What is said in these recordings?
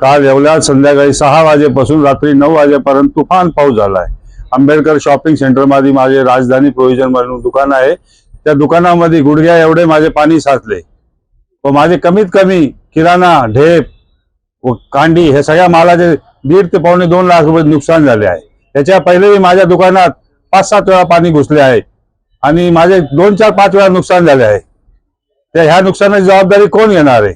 काल येवल्यात संध्याकाळी सहा वाजेपासून रात्री नऊ वाजेपर्यंत तुफान पाऊस झाला आहे आंबेडकर शॉपिंग सेंटरमध्ये माझे राजधानी प्रोव्हिजन म्हणून दुकान आहे. त्या दुकानामध्ये गुडघ्या एवढे माझे पाणी साचले. व माझे कमीत कमी किराणा ढेप व कांडी हे सगळ्या मालाचे दीड ते पावणे दोन लाख रुपये नुकसान झाले आहे. त्याच्या पहिलेही माझ्या दुकानात पाच सात वेळा पाणी घुसले आहे. आणि माझे दोन चार पाच वेळा नुकसान झाले आहे. त्या ह्या नुकसानाची जबाबदारी कोण घेणार आहे?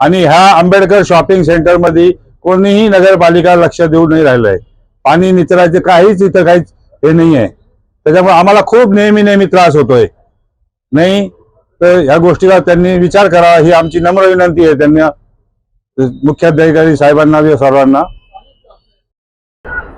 आणि ह्या आंबेडकर शॉपिंग सेंटरमध्ये कोणीही नगरपालिका लक्ष देऊ नाही राहिलंय. पाणी निचराचे काहीच इथं काहीच हे नाही आहे त्याच्यामुळे आम्हाला खूप नेहमी नेहमी त्रास होतोय. नाही तर ह्या गोष्टीला त्यांनी विचार करावा ही आमची नम्र विनंती आहे त्यांना. मुख्याधिकारी साहेबांना सर्वांना.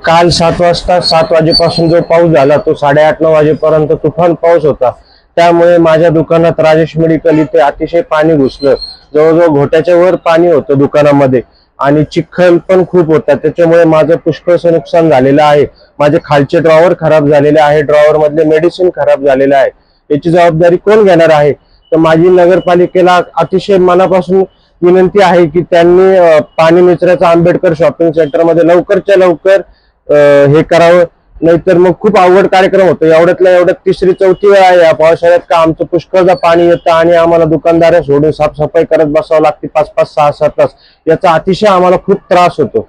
काल सात वाजता सात वाजेपासून जो पाऊस झाला तो साडेआठ नऊ वाजेपर्यंत तुफान पाऊस होता. त्यामुळे माझ्या दुकानात राजेश मेडिकल इथे अतिशय पाणी घुसलं. जवळजवळ घोट्याच्या वर पाणी होतं दुकानामध्ये. आणि चिखल पण खूप होता. त्याच्यामुळे माझं पुष्कळचं नुकसान झालेलं आहे. माझे खालचे ड्रॉवर खराब झालेले आहे. ड्रॉवर मधले मेडिसिन खराब झालेलं आहे. याची जबाबदारी कोण घेणार आहे? तर माझी नगरपालिकेला अतिशय मनापासून विनंती आहे की त्यांनी पाणी मित्राचं आंबेडकर शॉपिंग सेंटरमध्ये लवकरच्या लवकर हे करावं. नाहीतर मग खूप अवघड कार्यक्रम होतो. एवढ्यातल्या एवढ्यात तिसरी चौथी वेळ आहे या पावसाळ्यात का आमचं पुष्कळदा पाणी येतं आणि आम्हाला दुकानदार सोडून साफसफाई करत बसावं लागते पाच पाच सहा सहा तास याचा अतिशय आम्हाला खूप त्रास होतो.